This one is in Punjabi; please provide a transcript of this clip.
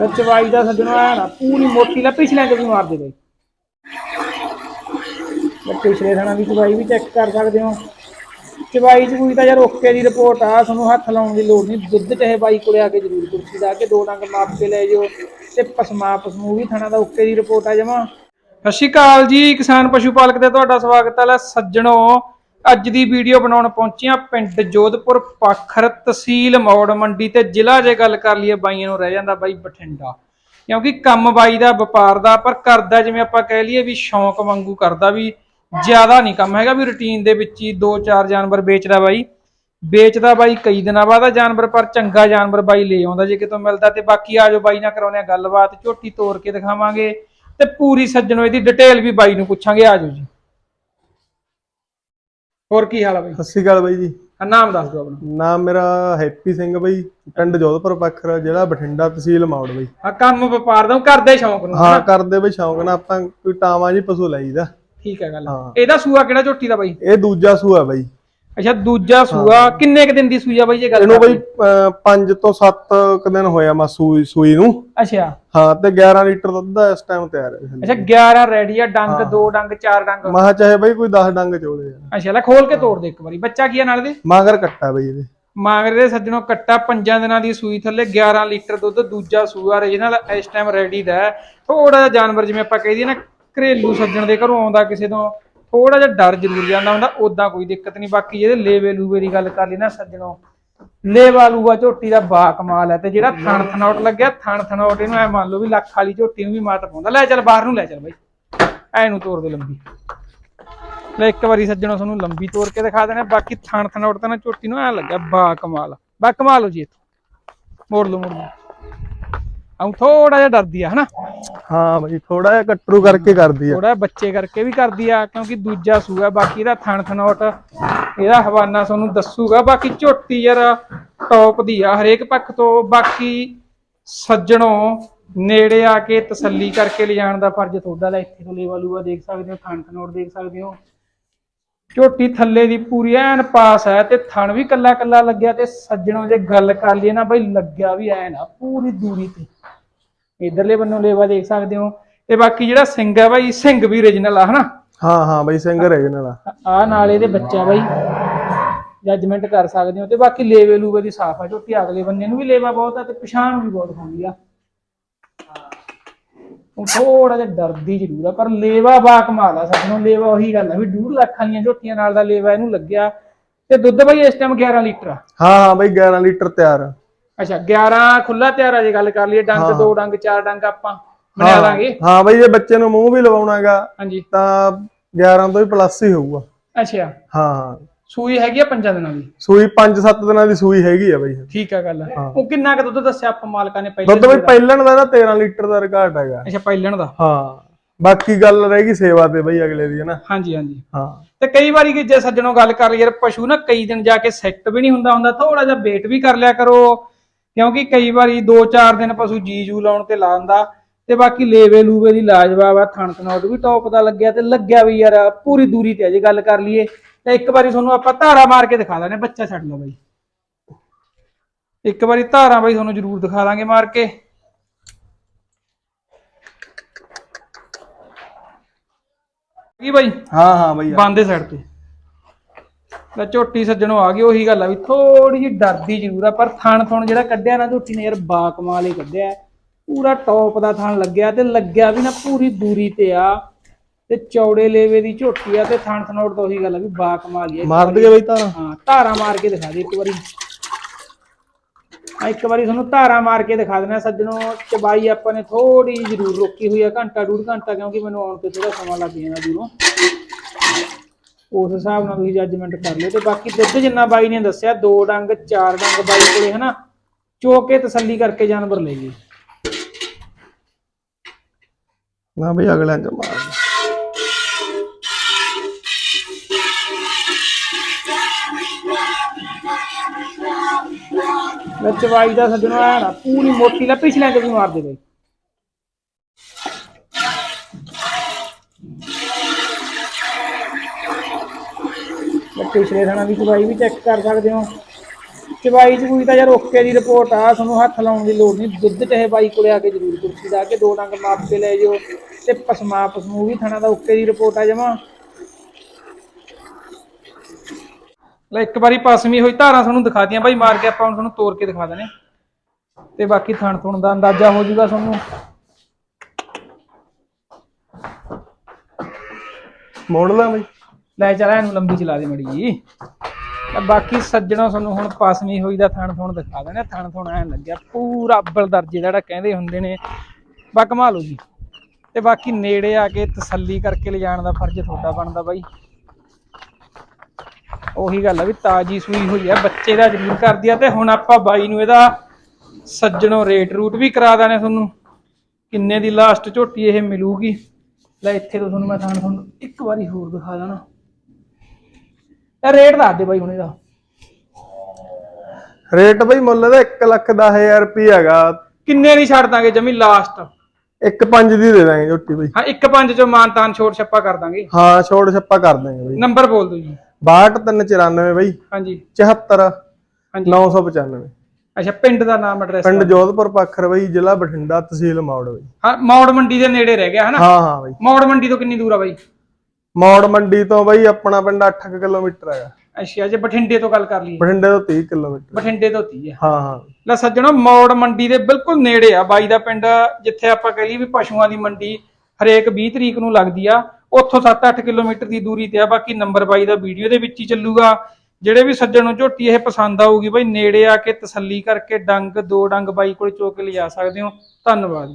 ਵਿੱਚ ਵਾਈ ਦਾ ਸੱਜਣੋ ਆ ਨਾ ਪੂਰੀ ਮੋਟੀ ਲਾ ਪਿਛਲੇ ਤੇ ਵੀ ਮਾਰ ਦੇ ਬਈ ਮੈਂ ਪਿਛਲੇ ਥਾਣਾ ਦੀ ਚਵਾਈ ਵੀ ਚੈੱਕ ਕਰ ਸਕਦੇ ਹੋ। ਚਵਾਈ ਚ ਕੋਈ ਤਾਂ ਯਾਰ ਓਕੇ ਦੀ ਰਿਪੋਰਟ ਆ, ਤੁਹਾਨੂੰ ਹੱਥ ਲਾਉਣ ਦੀ ਲੋੜ ਨਹੀਂ। ਦੁੱਧ ਚਾਹੇ ਬਾਈ ਕੋਲੇ ਆ ਕੇ ਜ਼ਰੂਰ ਕੁਰਸੀ ਦਾ ਕੇ ਦੋ ਡੰਗ ਮਾਪ ਕੇ ਲੈ ਜਿਓ ਤੇ ਪਸਮਾ ਪਸਮੂ ਵੀ ਥਾਣਾ ਦਾ ਓਕੇ ਦੀ ਰਿਪੋਰਟ ਆ ਜਮਾ। ਸਤਿ ਸ਼੍ਰੀ ਅਕਾਲ ਜੀ, ਕਿਸਾਨ ਪਸ਼ੂ ਪਾਲਕ ਤੇ ਤੁਹਾਡਾ ਸਵਾਗਤ ਹੈ ਲੈ ਸੱਜਣੋ। ਅੱਜ ਦੀ ਵੀਡੀਓ ਬਣਾਉਣ ਪਹੁੰਚਿਆ ਪਿੰਡ ਜੋਧਪੁਰ ਪਾਖਰ ਤਹਿਸੀਲ ਮੌੜ ਮੰਡੀ ਤੇ ਜ਼ਿਲ੍ਹਾ ਜੇ ਗੱਲ ਕਰ ਲਈਏ ਬਾਈਆਂ ਨੂੰ ਰਹਿ ਜਾਂਦਾ ਬਾਈ ਬਠਿੰਡਾ। ਕਿਉਂਕਿ ਕੰਮ ਬਾਈ ਦਾ, ਵਪਾਰ ਦਾ, ਪਰ ਕਰਦਾ ਜਿਵੇਂ ਆਪਾਂ ਕਹਿ ਲਈਏ ਵੀ ਸ਼ੌਂਕ ਵਾਂਗੂ ਕਰਦਾ ਵੀ ਜ਼ਿਆਦਾ ਨਹੀਂ ਕੰਮ ਹੈਗਾ ਵੀ ਰੁਟੀਨ ਦੇ ਵਿੱਚ ਹੀ ਦੋ ਚਾਰ ਜਾਨਵਰ ਵੇਚਦਾ ਬਾਈ। ਵੇਚਦਾ ਬਾਈ ਕਈ ਦਿਨਾਂ ਬਾਅਦ ਆ ਜਾਨਵਰ, ਪਰ ਚੰਗਾ ਜਾਨਵਰ ਬਾਈ ਲੈ ਆਉਂਦਾ ਜੇ ਕਿਤੋਂ ਮਿਲਦਾ ਤੇ ਬਾਕੀ ਆਜੋ ਬਾਈ ਨਾਲ ਕਰਾਉਣੇ ਆ ਗੱਲਬਾਤ, ਝੋਟੀ ਤੋੜ ਕੇ ਦਿਖਾਵਾਂਗੇ ਤੇ ਪੂਰੀ ਸੱਜਣੋ ਇਹਦੀ ਡਿਟੇਲ ਵੀ ਬਾਈ ਨੂੰ ਪੁੱਛਾਂਗੇ ਆਜੋ ਜੀ। ਹੋਰ ਕੀ ਹਾਲ ਆ ਬਾਈ? ਸਤਿ ਸ਼੍ਰੀ ਅਕਾਲ ਬਾਈ ਜੀ। ਆ ਨਾਮ ਦੱਸ ਦਿਓ ਆਪਣਾ। ਨਾਮ ਮੇਰਾ ਹੈਪੀ ਸਿੰਘ ਬਾਈ ਪਿੰਡ ਜੋਧਪੁਰ ਪੱਖਰ ਜ਼ਿਲ੍ਹਾ ਬਠਿੰਡਾ ਤਹਿਸੀਲ ਮੌੜ ਬਾਈ। ਆ ਕੰਮ ਵਪਾਰ ਦਾ ਕਰਦੇ ਸ਼ੌਂਕ ਨੂੰ ਹਾਂ ਕਰਦੇ ਬਈ ਸ਼ੌਂਕ ਨਾਲ ਆਪਾਂ ਕੋਈ ਟਾਵਾਂ ਜੀ ਪਸ਼ੂ ਲਾਈਦਾ। ਠੀਕ ਹੈ ਗੱਲ। ਹਾਂ। ਇਹਦਾ ਸੂਆ ਕਿਹੜਾ ਝੋਟੀ ਦਾ ਬਾਈ? ਇਹ ਦੂਜਾ ਸੂਆ ਬਾਈ। ਅੱਛਾ ਦੂਜਾ ਸੂਆ ਕਿੰਨੇ ਕ ਦਿਨ ਦੀ ਸੂਈ ਆ ਬਾਈ ਇਹ ਗੱਲ ਇਹਨੂੰ? ਬਾਈ 5 ਤੋਂ 7 ਕ ਦਿਨ ਹੋਇਆ ਮਾ ਸੂਈ ਸੂਈ ਨੂੰ। ਅੱਛਾ। ਹਾਂ ਤੇ 11 ਲੀਟਰ ਦੁੱਧ ਦਾ ਇਸ ਟਾਈਮ ਤਿਆਰ ਹੈ। ਅੱਛਾ 11 ਰੈਡੀ ਆ ਡੰਗ ਦੋ ਡੰਗ ਚਾਰ ਡੰਗ। ਮਹਾ ਚਾਹੇ ਬਾਈ ਕੋਈ 10 ਡੰਗ ਚੋਲੇ ਅੱਛਾ ਲੈ ਖੋਲ ਕੇ ਤੋੜ ਦੇ ਇੱਕ ਵਾਰੀ। ਬੱਚਾ ਕੀ ਆ ਨਾਲ ਦੇ? ਮਾਗਰ ਕੱਟਾ ਬਾਈ ਇਹਦੇ। ਮਾਂਗਰੇ ਦੇ ਸੱਜਣੋਂ ਕੱਟਾ ਪੰਜਾਂ ਦਿਨਾਂ ਦੀ ਸੂਈ ਥੱਲੇ 11 ਲੀਟਰ ਦੁੱਧ ਦੂਜਾ ਸੂਆ origignal ਇਸ ਟਾਈਮ ਰੈਡੀ ਦਾ। ਥੋੜਾ ਜਿਹਾ ਜਾਨਵਰ ਜਿਵੇਂ ਆਪਾਂ ਕਹਿ ਦਈਏ ਨਾ ਘਰੇਲੂ ਸੱਜਣ ਦੇ ਘਰੋਂ ਆਉਂਦਾ ਕਿਸੇ ਤੋਂ ਥੋੜਾ ਜਿਹਾ ਡਰ ਜ਼ਰੂਰ ਜਾਂਦਾ ਹੁੰਦਾ ਉਦਾਂ ਕੋਈ ਦਿੱਕਤ ਨਹੀਂ। ਬਾਕੀ ਇਹਦੇ ਲੇਵੇ ਲੂਵੇ ਦੀ ਗੱਲ ਕਰ ਲਈ ਨਾ ਸੱਜਣੋਂ। ਲੇਵਾ ਲੂਵਾ ਝੋਟੀ ਦਾ ਬਾ ਕਮਾਲ ਹੈ ਤੇ ਜਿਹੜਾ ਥਣ ਥਣਾਉਟ ਲੱਗਿਆ ਥਣ ਥਣਾਉਟ ਇਹਨੂੰ ਐ ਮੰਨ ਲਓ ਵੀ ਲੱਖ ਵਾਲੀ ਝੋਟੀ ਨੂੰ ਵੀ ਮਾਤ ਪਾਉਂਦਾ ਲੈ ਚੱਲ ਬਾਹਰ ਨੂੰ ਲੈ ਚੱਲ ਬਾਈ। ਐ ਨੂੰ ਤੋੜ ਦੇ ਲੰਬੀ। ਲੈ ਇੱਕ ਵਾਰੀ ਸੱਜਣੋ ਤੁਹਾਨੂੰ ਲੰਬੀ ਤੋੜ ਕੇ ਦਿਖਾ ਦੇਣਾ। ਬਾਕੀ ਥਣ ਥਣਾਉਟ ਤਾਂ ਨਾ ਝੋਟੀ ਨੂੰ ਐ ਲੱਗਿਆ ਬਾ ਕਮਾਲ ਬਾ ਕਮਾਲ ਹੋ ਜੀ ਇੱਥੋਂ। ਮੋੜ ਲਓ ਮੋੜ ਲਓ। ਆਉਂ ਥੋੜਾ ਜਿਹਾ ਡਰਦੀ ਆ ਹਨਾ? ਹਾਂ ਬਾਈ ਥੋੜਾ ਜਿਹਾ ਕੱਟਰੂ ਕਰਕੇ ਕਰਦੀ ਆ। ਥੋੜਾ ਬੱਚੇ ਕਰਕੇ ਵੀ ਕਰਦੀ ਆ ਕਿਉਂਕਿ ਦੂਜਾ ਸੂਆ ਬਾਕੀ ਇਹਦਾ ਥਣ ਥਣਾਉਟ ਇਹਦਾ ਹਵਾਨਾ ਤੁਹਾਨੂੰ ਦੱਸੂਗਾ। ਬਾਕੀ ਝੋਟੀ ਯਾਰ ਟੌਪ ਦੀ ਆ ਹਰੇਕ ਪੱਖ ਤੋਂ। ਬਾਕੀ ਸੱਜਣੋ ਨੇੜੇ ਆ ਕੇ ਤਸੱਲੀ ਕਰਕੇ ਲਿਜਾਣ ਦਾ ਫਰਜ਼ ਤੁਹਾਡਾ ਲੈ ਇੱਥੇ ਤੋਂ ਲੇਵਾ ਲੂਆ ਦੇਖ ਸਕਦੇ ਹੋ ਥਣ ਥਣਾਉਟ ਦੇਖ ਸਕਦੇ ਹੋ। ਝੋਟੀ ਥੱਲੇ ਦੀ ਪੂਰੀ ਐਨ ਪਾਸ ਹੈ ਤੇ ਥਣ ਵੀ ਕੱਲਾ ਕੱਲਾ ਲੱਗਿਆ ਤੇ ਸੱਜਣੋ ਜੇ ਗੱਲ ਕਰ ਲਈਏ ਨਾ ਬਈ ਲੱਗਿਆ ਵੀ ਐਨ ਆ ਪੂਰੀ ਦੂਰੀ ਤੇ। ਇਧਰਲੇ ਬੰਨੋਂ ਲੇਵਾ ਦੇਖ ਸਕਦੇ ਹੋ। ਤੇ ਬਾਕੀ ਜਿਹੜਾ ਸਿੰਘ ਹੈ ਬਾਈ ਸਿੰਘ ਵੀ origignal ਆ ਹਨਾ? ਹਾਂ ਹਾਂ ਬਾਈ ਹੈ ਇਹਨਾਂ ਦਾ ਆ ਨਾਲ ਇਹਦੇ ਬੱਚਾ ਬਾਈ। ਜੱਜਮੈਂਟ ਕਰ ਸਕਦੇ ਹੋ। ਤੇ ਬਾਕੀ ਲੇਵੇ ਲੂਵੇ ਦੀ ਸਾਫ਼ ਆ ਝੋਟੀ ਅਗਲੇ ਬੰਨੇ ਨੂੰ ਵੀ ਲੇਵਾ ਬਹੁਤ ਆ ਤੇ ਪਛਾਣ ਵੀ ਬਹੁਤ ਹੁੰਦੀ ਆ। ਉਹ ਥੋੜਾ ਜਿਹਾ ਡਰਦੀ ਜ਼ਰੂਰ ਆ ਪਰ ਲੇਵਾ ਬਾ ਕਮਾਲ ਆ ਸੱਜਣੋ ਲੇਵਾ ਉਹੀ ਗੱਲ ਆ ਵੀ 2 ਲੱਖ ਵਾਲੀਆਂ ਝੋਟੀਆਂ ਨਾਲ ਦਾ ਲੇਵਾ ਇਹਨੂੰ ਲੱਗਿਆ। ਤੇ ਦੁੱਧ ਬਾਈ ਇਸ ਟਾਈਮ 11 ਲੀਟਰ ਆ। ਹਾਂ ਹਾਂ ਬਾਈ 11 ਲੀਟਰ ਤਿਆਰ ਆ। ਅੱਛਾ 11 ਖੁੱਲਾ ਤਿਆਰ ਆ ਜੇ ਗੱਲ ਕਰ ਲਈਏ ਡੰਗ ਦੋ ਡੰਗ ਚਾਰ ਡੰਗ ਆਪਾਂ ਬਣਾ ਲਾਂਗੇ। ਹਾਂ ਬਾਈ ਜੇ ਬੱਚੇ ਨੂੰ ਮੂੰਹ ਵੀ ਲਵਾਉਣਾਗਾ ਹਾਂਜੀ। ਤਾਂ 11 ਤੋਂ ਵੀ ਪਲੱਸ ਹੀ ਹੋਊਗਾ। ਅੱਛਾ। ਹਾਂ। ਹਾਂ ਸੂਈ ਹੈਗੀ ਆ ਪੰਜਾਂ ਦਿਨਾਂ ਦੀ? ਸੂਈ 5-7 ਦਿਨਾਂ ਦੀ ਸੂਈ ਹੈਗੀ ਆ ਬਾਈ। ਠੀਕ ਆ ਗੱਲ। ਉਹ ਕਿੰਨਾ ਕੁ ਦੁੱਧ ਦੱਸਿਆ ਆਪਾਂ ਮਾਲਕਾਂ ਨੇ ਪਹਿਲੇ ਦੁੱਧ ਬਾਈ ਪਹਿਲਣ ਦਾ ਨਾ 13 ਲੀਟਰ ਦਾ ਰਿਕਾਰਡ ਹੈਗਾ। ਅੱਛਾ ਪਹਿਲਣ ਦਾ? ਹਾਂ। ਬਾਕੀ ਗੱਲ ਰਹੇਗੀ ਸੇਵਾ ਤੇ ਬਾਈ ਅਗਲੇ ਦੀ ਹੈ ਨਾ ਹਾਂਜੀ ਹਾਂਜੀ। ਹਾਂ। ਤੇ ਕਈ ਵਾਰੀ ਕਿ ਜੇ ਸੱਜਣੋਂ ਗੱਲ ਕਰ ਲਈ ਯਾਰ ਪਸ਼ੂ ਨਾ ਕਈ ਦਿਨ ਜਾ ਕੇ ਸੈੱਟ ਵੀ ਨਹੀਂ ਹੁੰਦਾ ਹੁੰਦਾ ਥੋੜਾ ਜਿਹਾ ਵੇਟ ਵੀ ਕਰ ਲਿਆ ਕਰੋ ਕਿਉਂਕਿ ਕਈ ਵਾਰੀ 2-4 ਦਿਨ ਪਸ਼ੂ ਜੀ ਜੂ ਲਾਉਣ ਤੇ ਲਾ ਦਿੰਦਾ ਤੇ ਬਾਕੀ ਲੇਵੇ ਲੂਵੇ ਦੀ ਲਾਜਵਾਬ ਆ ਥਣ ਥਣੋਟ ਵੀ ਟੌਪ ਦਾ ਲੱਗਿਆ ਤੇ ਲੱਗਿਆ ਵੀ ਯਾਰ ਪੂਰੀ ਦੂਰੀ ਤੇ ਆ ਜੇ ਗੱਲ ਕਰ ਲਈਏ ਤੇ ਇੱਕ ਵਾਰੀ ਤੁਹਾਨੂੰ ਆਪਾਂ ਧਾਰਾ ਮਾਰ ਕੇ ਦਿਖਾ ਦਾਂਗੇ ਬੱਚਾ ਛੱਡ ਲਓ ਬਾਈ। ਇੱਕ ਵਾਰੀ ਧਾਰਾ ਬਾਈ ਤੁਹਾਨੂੰ ਜ਼ਰੂਰ ਦਿਖਾ ਦਾਂਗੇ ਮਾਰ ਕੇ। ਕੀ ਬਾਈ? ਹਾਂ ਹਾਂ ਬਾਈ ਬੰਦੇ ਸਾਈਡ ਤੇ। ਲੈ ਝੋਟੀ ਸੱਜਣੋਂ ਆ ਗਈ ਉਹੀ ਗੱਲ ਆ ਵੀ ਥੋੜੀ ਜਿਹੀ ਡਰਦੀ ਜ਼ਰੂਰ ਆ ਪਰ ਥਣ ਥਣ ਜਿਹੜਾ ਕੱਢਿਆ ਨਾ ਝੋਟੀ ਨੇ ਯਾਰ ਬਾ ਕਮਾਲ ਹੀ ਕੱਢਿਆ। ਪੂਰਾ ਟੌਪ ਦਾ ਥਣ ਲੱਗਿਆ ਤੇ ਲੱਗਿਆ ਵੀ ਨਾ ਪੂਰੀ ਦੂਰੀ ਤੇ ਆ ਤੇ ਚੌੜੇ ਲੇਵੇ ਦੀ ਝੋਟੀ ਆ ਤੇ ਥਣ ਥਣੋੜ ਤੋਂ ਉਹੀ ਗੱਲ ਆ ਵੀ ਬਾ ਕਮਾਲ ਹੀ ਆ। ਮਾਰ ਦਈਏ ਬਾਈ ਤਾਂ ਹਾਂ ਧਾਰਾ ਮਾਰ ਕੇ ਦਿਖਾ ਦੇ ਇੱਕ ਵਾਰੀ। ਆ ਇੱਕ ਵਾਰੀ ਤੁਹਾਨੂੰ ਧਾਰਾ ਮਾਰ ਕੇ ਦਿਖਾ ਦੇਣਾ ਸੱਜਣੋ ਚਬਾਈ ਆਪਾਂ ਨੇ ਥੋੜੀ ਜ਼ਰੂਰ ਰੋਕੀ ਹੋਈ ਆ ਘੰਟਾ ਡੂਢ ਘੰਟਾ ਕਿਉਂਕਿ ਮੈਨੂੰ ਆਉਣ ਤੇ ਥੋੜਾ ਸਮਾਂ ਲੱਗ ਜਾਂਦਾ ਦੂਰੋਂ। ਉਸ ਹਿਸਾਬ ਨਾਲ ਤੁਸੀਂ ਜੱਜਮੈਂਟ ਕਰ ਲਿਓ। ਤੇ ਬਾਕੀ ਦੁੱਧ ਜਿੰਨਾ ਬਾਈ ਨੇ ਦੱਸਿਆ ਦੋ ਡੰਗ ਚਾਰ ਡੰਗ ਬਾਈ ਕੋਲੇ ਹਨਾ? ਚੋ ਕੇ ਤਸੱਲੀ ਕਰਕੇ ਜਾਨਵਰ ਲੈ ਗਏ ਨਾ ਬਾਈ ਅਗਲਿਆਂ ਚ ਮਾਰ ਦੇ। ਲੈ ਚਵਾਈ ਦਾ ਸੱਜਣੋ ਪੂਰੀ ਮੋਟੀ ਲਾ ਪਿਛਲੇ ਤੇ ਵੀ ਮਾਰ ਦੇ ਬਾਈ। ਪਿਛਲੇ ਥਾਣਾ ਦੀ ਚਵਾਈ ਵੀ ਚੈੱਕ ਕਰ ਸਕਦੇ ਹੋ। ਚਵਾਈ ਚ ਤਾਂ ਯਾਰ ਓਕੇ ਦੀ ਰਿਪੋਰਟ ਆ, ਤੁਹਾਨੂੰ ਹੱਥ ਲਾਉਣ ਦੀ ਲੋੜ ਨਹੀਂ। ਦੁੱਧ ਚਾਹੇ ਬਾਈ ਕੋਲੇ ਆ ਕੇ ਜ਼ਰੂਰ ਕੁਰਸੀ ਲਾ ਕੇ ਦੋ ਡੰਗ ਮਾਪ ਕੇ ਲੈ ਜਿਓ ਤੇ ਪਸਮਾ ਪਸਮੂ ਵੀ ਥਣਾ ਦਾ ਓਕੇ ਦੀ ਰਿਪੋਰਟ ਆ ਜਮਾ। ਲੈ ਇੱਕ ਵਾਰੀ ਪਸਮੀ ਹੋਈ, ਧਾਰਾਂ ਤੁਹਾਨੂੰ ਦਿਖਾਤੀਆਂ ਬਾਈ, ਮਾਰ ਕੇ ਆਪਾਂ ਹੁਣ ਤੁਹਾਨੂੰ ਤੋੜ ਕੇ ਦਿਖਾ ਦਨੇ ਤੇ ਬਾਕੀ ਥਣ ਥੁਣ ਦਾ ਅੰਦਾਜ਼ਾ ਹੋ ਜਾਊਗਾ ਤੁਹਾਨੂੰ। ਮੋੜ ਲਾ ਬਈ। ਲੈ ਚੱਲ, ਇਹਨੂੰ ਲੰਬੀ ਚਲਾ ਦੇ ਮੜੀ ਜੀ ਤੇ ਬਾਕੀ ਸੱਜਣੋ ਤੁਹਾਨੂੰ ਹੁਣ ਪਸਮੀ ਹੋਈ ਦਾ ਥਣ ਥੁਣ ਦਿਖਾ ਦੇਣਾ, ਥਣ ਥੁਣ ਐਨ ਲੱਗਿਆ ਪੂਰਾ ਅੱਬਲ ਦਰਜੇ ਜਿਹੜਾ ਕਹਿੰਦੇ ਹੁੰਦੇ ਨੇ। ਬਾ ਕਮਾਲ ਹੋ ਜੀ ਤੇ ਬਾਕੀ ਨੇੜੇ ਆ ਕੇ ਤਸੱਲੀ ਕਰਕੇ ਲਿਜਾਣ ਦਾ ਫਰਜ਼ ਤੁਹਾਡਾ ਬਣਦਾ ਬਾਈ। ਉਹੀ ਗੱਲ ਆ ਵੀ ਤਾਜੀ ਸੂਈ ਹੋਈ ਆ, ਬੱਚੇ ਦਾ ਜ਼ਰੂਰ ਕਰਦੀ ਆ ਤੇ ਹੁਣ ਆਪਾਂ ਬਾਈ ਨੂੰ ਇਹਦਾ ਸੱਜਣੋ ਰੇਟ ਰੂਟ ਵੀ ਕਰਾ ਦਾਨੇ ਤੁਹਾਨੂੰ। ਕਿੰਨੇ ਦੀ ਲਾਸਟ ਝੋਟੀ ਇਹ ਮਿਲੂਗੀ। ਲੈ ਇੱਥੇ ਤੋਂ ਤੁਹਾਨੂੰ ਮੈਂ ਥਾਣ ਤੁਹਾਨੂੰ ਇੱਕ ਵਾਰੀ ਹੋਰ ਦਿਖਾ ਦਾਂ ਇਹ ਰੇਟ ਦੱਸ ਦੇ ਬਾਈ ਹੁਣ ਇਹਦਾ ਰੇਟ ਬਈ ਮੁੱਲ ਦਾ 1 ਲੱਖ 10000 ਰੁਪਏ ਹੈਗਾ। ਕਿੰਨੇ ਦੀ ਛੱਡ ਦਾਂਗੇ ਜਮੀ ਲਾਸਟ ਇੱਕ ਪੰਜ ਦੀ ਦੇ ਦਾਂਗੇ ਝੋਟੀ ਬਈ। ਹਾਂ ਇੱਕ ਪੰਜ ਚੋਂ ਮਾਨਤਾਨ ਛੋੜ ਛੱਪਾ ਕਰ ਦਾਂਗੇ। ਹਾਂ ਛੋੜ ਛੱਪਾ ਕਰ ਦਾਂਗੇ ਬਈ। ਨੰਬਰ ਬੋਲ ਦਿਓ ਜੀ। 6294 ਬਈ। ਹਾਂਜੀ। 74 ਹਾਂਜੀ। 995 ਅੱਛਾ ਪਿੰਡ ਦਾ ਨਾਮ ਐਡਰੈਸ ਪਿੰਡ ਜੋਧਪੁਰ ਪੱਖਰ ਬਈ ਜ਼ਿਲ੍ਹਾ ਬਠਿੰਡਾ ਤਹਿਸੀਲ ਮੌੜ ਬਈ। ਹਾਂ ਮੌੜ ਮੰਡੀ ਦੇ ਨੇੜੇ ਰਹਿ ਗਿਆ ਹਨਾ? ਹਾਂ ਹਾਂ ਬਈ। ਮੌੜ ਮੰਡੀ ਤੋਂ ਕਿੰਨੀ ਦੂਰ ਆ ਬਾਈ? ਮੌੜ ਮੰਡੀ ਤੋਂ ਬਈ ਆਪਣਾ ਪਿੰਡ 8 ਕਿਲੋਮੀਟਰ ਹੈਗਾ। ਅੱਛਾ ਜੇ ਬਠਿੰਡੇ ਤੋਂ ਗੱਲ ਕਰ ਲਈਏ। ਬਠਿੰਡੇ ਤੋਂ 30 ਕਿਲੋਮੀਟਰ। ਬਠਿੰਡੇ ਤੋਂ 30 ਆ ਹਾਂ ਹਾਂ। ਲੈ ਸੱਜਣੋ ਮੌੜ ਮੰਡੀ ਦੇ ਬਿਲਕੁਲ ਨੇੜੇ ਆ ਬਾਈ ਦਾ ਪਿੰਡ ਜਿੱਥੇ ਆਪਾਂ ਕਹੀਏ ਵੀ ਪਸ਼ੂਆਂ ਦੀ ਮੰਡੀ ਹਰੇਕ 20 ਤਰੀਕ ਨੂੰ ਲੱਗਦੀ ਆ। ਉੱਥੋਂ 7-8 ਕਿਲੋਮੀਟਰ ਦੀ ਦੂਰੀ ਤੇ ਆ ਬਾਕੀ ਨੰਬਰ ਬਾਈ ਦਾ ਵੀਡੀਓ ਦੇ ਵਿੱਚ ਹੀ ਚੱਲੂਗਾ। ਜਿਹੜੇ ਵੀ ਸੱਜਣ ਨੂੰ ਝੋਟੀ ਇਹ ਪਸੰਦ ਆਊਗੀ ਬਾਈ ਨੇੜੇ ਆ ਕੇ ਤਸੱਲੀ ਕਰਕੇ ਡੰਗ ਦੋ ਡੰਗ ਬਾਈ ਕੋਲ ਚੋ ਕੇ ਲਿਜਾ ਸਕਦੇ ਹੋ। ਧੰਨਵਾਦ